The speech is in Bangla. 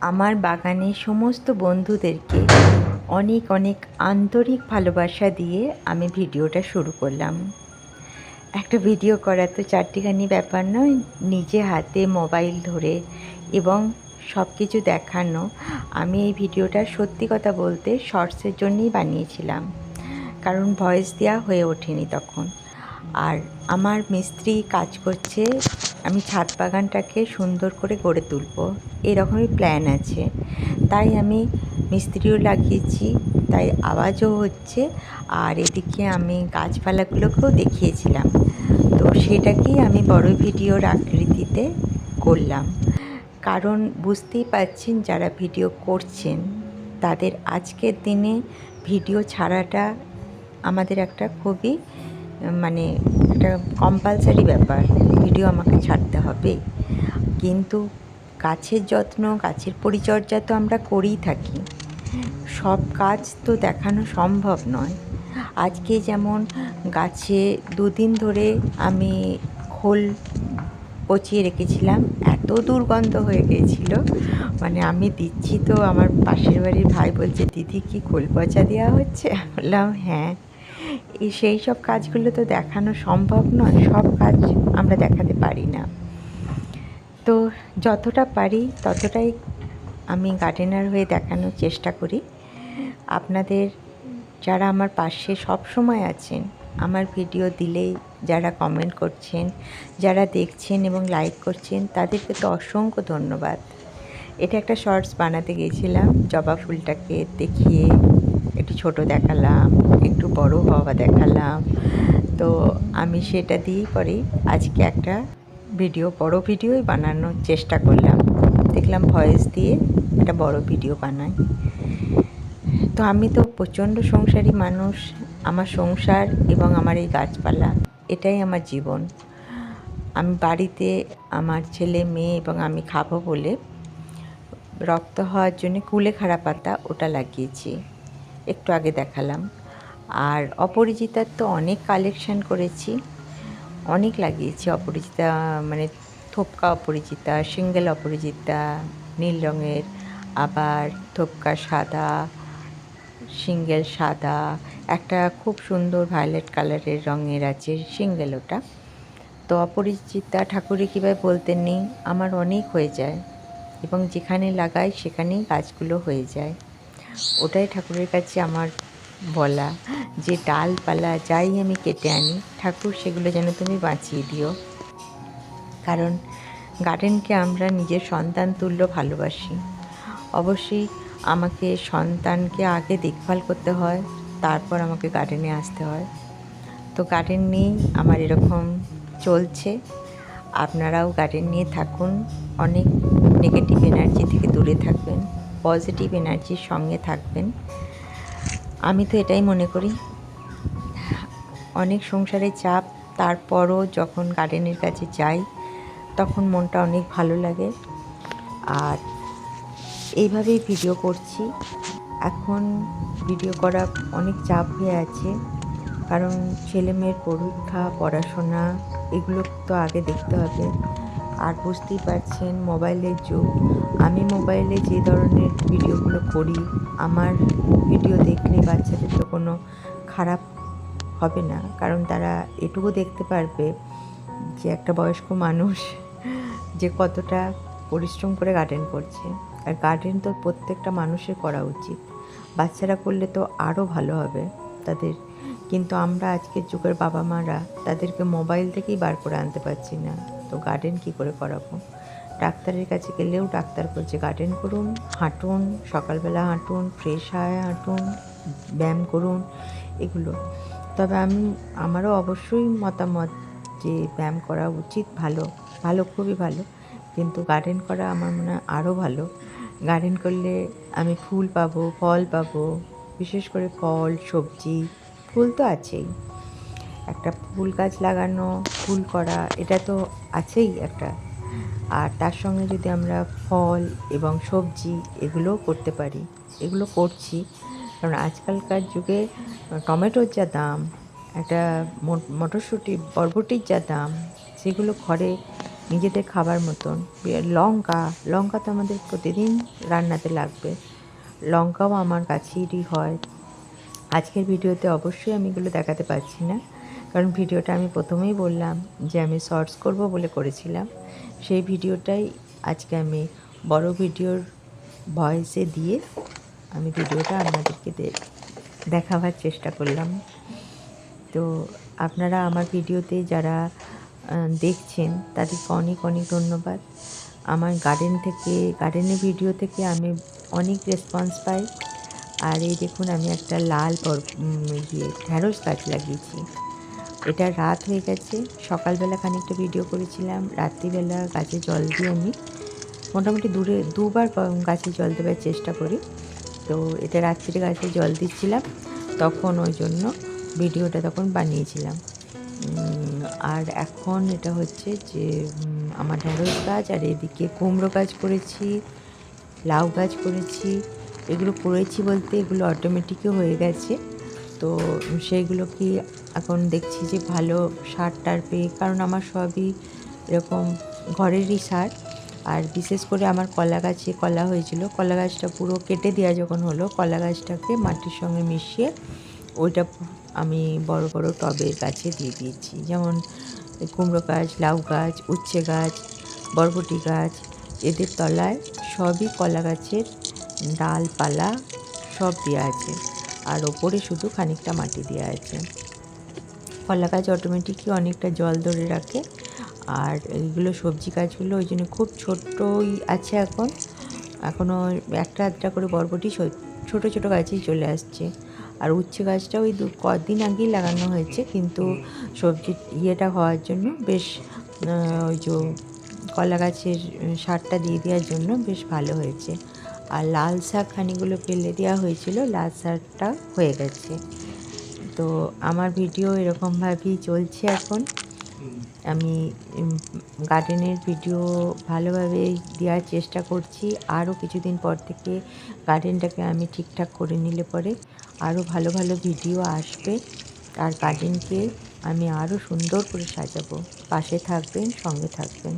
আমার বাগানের সমস্ত বন্ধুদেরকে অনেক অনেক আন্তরিক ভালোবাসা দিয়ে আমি ভিডিওটা শুরু করলাম। একটা ভিডিও করা তো চারটিখানি ব্যাপার নয়, নিজে হাতে মোবাইল ধরে এবং সব কিছু দেখানো। আমি এই ভিডিওটা সত্যি কথা বলতে শর্টসের জন্যই বানিয়েছিলাম, কারণ ভয়েস দেওয়া হয়ে ওঠেনি তখন। আর আমার মিস্ত্রি কাজ করছে আমি ছাদ বাগানটাকে সুন্দর করে গড়ে তুলবো। এরকমই প্ল্যান আছে। তাই আমি মিস্ত্রিও লাগিয়েছি, তাই আওয়াজও হচ্ছে। আর এদিকে আমি গাছপালাগুলোকেও দেখিয়েছিলাম। তো সেটাকেই আমি বড় ভিডিওর আকৃতিতে করলাম। কারণ বুঝতেই পারছেন, যারা ভিডিও করছেন, তাদের আজকের দিনে ভিডিও ছাড়াটা আমাদের একটা খুবই মানে একটা কম্পালসারি ব্যাপার ভিডিও আমাকে ছাড়তে হবে। কিন্তু গাছের যত্ন গাছের পরিচর্যা তো আমরা করেই থাকি। সব কাজ তো দেখানো সম্ভব নয়। আজকে যেমন গাছে দুদিন ধরে আমি খোল পচিয়ে রেখেছিলাম, এত দুর্গন্ধ হয়ে গিয়েছিল। মানে আমি দিচ্ছি তো, আমার পাশের বাড়ির ভাই বলছে, দিদি, কি খোল পচা দেওয়া হচ্ছে? বললাম হ্যাঁ। সেই সব কাজগুলো তো দেখানো সম্ভব নয়, সব কাজ আমরা দেখাতে পারি না। তো যতটা পারি ততটাই আমি গার্ডেনার হয়ে দেখানোর চেষ্টা করি। আপনাদের যারা আমার পাশে সব সময় আছেন, আমার ভিডিও দিলেই যারা কমেন্ট করছেন, যারা দেখছেন এবং লাইক করছেন, তাদেরকে তো অসংখ্য ধন্যবাদ। এটা একটা শর্টস বানাতে গেছিলাম জবা ফুলটাকে দেখিয়ে একটু ছোট দেখালাম একটু বড় হওয়া দেখালাম। তো আমি সেটা দিয়েই পরে আজকে একটা ভিডিও, বড় ভিডিওই বানানোর চেষ্টা করলাম। দেখলাম ভয়েস দিয়ে একটা বড় ভিডিও বানাই। তো আমি তো প্রচণ্ড সংসারী মানুষ, আমার সংসার এবং আমার এই গাছপালা, এটাই আমার জীবন। আমি বাড়িতে আমার ছেলে, মেয়ে এবং আমি খাব বলে রক্ত হওয়ার জন্য কুলেখাড়া পাতা ওটা লাগিয়েছি। একটু আগে দেখালাম। আর অপরিচিতার তো অনেক কালেকশান করেছি। অনেক লাগিয়েছি অপরিচিতা মানে থোপকা অপরিচিতা, সিঙ্গেল অপরিচিতা, নীল রঙের, আবার থোপকা সাদা, সিঙ্গেল সাদা, একটা খুব সুন্দর ভায়োলেট কালারের রঙের আছে সিঙ্গেল ওটা। তো অপরিচিতা ঠাকুরে কীভাবে বলতে নেই, আমার অনেক হয়ে যায় এবং যেখানে লাগাই সেখানেই গাছগুলো হয়ে যায়। ওটাই ঠাকুরের কাছে আমার বলা, যে ডালপালা যাই আমি কেটে আনি, ঠাকুর সেগুলো যেন তুমি বাঁচিয়ে দিও। কারণ গার্ডেনকে আমরা নিজের সন্তান তুল্য ভালোবাসি। অবশ্যই আমাকে সন্তানকে আগে দেখভাল করতে হয়, তারপর আমাকে গার্ডেনে আসতে হয়। তো গার্ডেন নিয়েই আমার এরকম চলছে। আপনারাও গার্ডেন নিয়ে থাকুন, অনেক নেগেটিভ এনার্জি থেকে দূরে থাকবেন পজিটিভ এনার্জির সঙ্গে থাকবেন। আমি তো এটাই মনে করি। অনেক সংসারে চাপ, তারপরও যখন গার্ডেনের কাছে যাই, তখন মনটা অনেক ভালো লাগে। আর এইভাবেই ভিডিও করছি। এখন ভিডিও করা অনেক চাপ হয়ে আছে, কারণ ছেলে মেয়ের পরীক্ষা, পড়াশোনা, এগুলো তো আগে দেখতে হবে। আর বুঝতেই পারছেন, মোবাইলের যুগ। আমি মোবাইলে যে ধরনের ভিডিওগুলো করি, আমার ভিডিও দেখলে বাচ্চাদের তো কোনো খারাপ হবে না। কারণ তারা এটুকু দেখতে পারবে যে একটা বয়স্ক মানুষ যে কতটা পরিশ্রম করে গার্ডেন করছে। আর গার্ডেন তো প্রত্যেকটা মানুষের করা উচিত। বাচ্চারা করলে তো আরও ভালো হবে তাদের। কিন্তু আমরা আজকের যুগের বাবা মারা তাদেরকে মোবাইল থেকেই বার করে আনতে পারছি না। তো গার্ডেন কী করে করাবো? ডাক্তারের কাছে গেলেও ডাক্তার বলছে, গার্ডেন করুন, হাঁটুন, সকালবেলা হাঁটুন, ফ্রেশ হয় হাঁটুন, ব্যায়াম করুন, এগুলো। তবে আমি, আমারও অবশ্যই মতামত যে ব্যায়াম করা উচিত ভালো ভালো, খুবই ভালো। কিন্তু গার্ডেন করা আমার মনে হয় আরও ভালো। গার্ডেন করলে আমি ফুল পাবো, ফল পাবো, বিশেষ করে ফল, সবজি, ফুল তো আছেই। একটা ফুল গাছ লাগানো, ফুল করা, এটা তো আছেই একটা আর তার সঙ্গে যদি আমরা ফল এবং সবজি এগুলোও করতে পারি, এগুলো করছি। কারণ আজকালকার যুগে টমেটোর যা দাম, একটা মটরশুঁটি, বরবটির যা দাম, সেগুলো ঘরে নিজেদের খাবার মতন। লঙ্কা লঙ্কা তো আমাদের প্রতিদিন রান্নাতে লাগবে। লঙ্কাও আমার কাছেরই হয়। আজকের ভিডিওতে অবশ্যই আমি এগুলো দেখাতে পারছি না। কারণ ভিডিওটা আমি প্রথমেই বললাম যে আমি শর্টস করব বলে করেছিলাম। সেই ভিডিওটাই আজকে আমি বড় ভিডিওর ভয়েসে দিয়ে আমি ভিডিওটা আপনাদেরকে দেখাবার চেষ্টা করলাম। তো আপনারা আমার ভিডিওতে যারা দেখছেন, তাদেরকে অনেক অনেক ধন্যবাদ। আমার গার্ডেন থেকে গার্ডেনের ভিডিও থেকে আমি অনেক রেসপন্স পাই। আর এই দেখুন, আমি একটা লাল ইয়ে ঢ্যাঁড়স গাছ লাগিয়েছি। এটা রাত হয়ে গেছে। সকালবেলা খানিকটা ভিডিও করেছিলাম। রাত্রিবেলা গাছে জল দিয়ে আমি মোটামুটি দূরে দুবার গাছে জল দেওয়ার চেষ্টা করি। তো এটা রাত্রিরে গাছে জল দিচ্ছিলাম। তখন ওই জন্য ভিডিওটা তখন বানিয়েছিলাম। আর এখন এটা হচ্ছে যে আমার ঢেঁড়স গাছ, আর এদিকে কুমড়ো গাছ করেছি, লাউ গাছ করেছি। এগুলো করেছি বলতে এগুলো অটোমেটিকই হয়ে গেছে। তো সেইগুলো কি এখন দেখছি যে ভালো সার টার পেয়ে, কারণ আমার সবই এরকম ঘরেরই সার। আর বিশেষ করে আমার কলা গাছে কলা হয়েছিল, কলা গাছটা পুরো কেটে দেওয়া যখন হলো, কলা গাছটাকে মাটির সঙ্গে মিশিয়ে ওইটা আমি বড় বড় টবের গাছে দিয়ে দিয়েছি। যেমন কুমড়ো গাছ, লাউ গাছ, উচ্ছে গাছ, বরবটি গাছ, এদের তলায় সবই কলা গাছের ডালপালা সব দেওয়া আছে। আর ওপরে শুধু খানিকটা মাটি দেওয়া আছে। কলা গাছ অটোমেটিকই অনেকটা জল ধরে রাখে। আর এইগুলো সবজি গাছগুলো ওই জন্য খুব ছোট্টই আছে এখন। এখনও একটা আধটা করে বরবটি ছোট ছোট গাছেই চলে আসছে। আর উচ্ছে গাছটা ওই দু কদিন আগেই লাগানো হয়েছে। কিন্তু সবজি ইয়েটা হওয়ার জন্য বেশ ওই যে কলা গাছের সারটা দিয়ে দেওয়ার জন্য বেশ ভালো হয়েছে। আর লাল শাক খানিগুলো ফেলে দেওয়া হয়েছিল, লাল শাকটা হয়ে গেছে। তো আমার ভিডিও এরকমভাবেই চলছে এখন। আমি গার্ডেনের ভিডিও ভালোভাবে দেওয়ার চেষ্টা করছি। আরও কিছুদিন পর থেকে গার্ডেনটাকে আমি ঠিকঠাক করে নিলে পরে আরও ভালো ভালো ভিডিও আসবে। আর গার্ডেনকে আমি আরও সুন্দর করে সাজাবো। পাশে থাকবেন, সঙ্গে থাকবেন।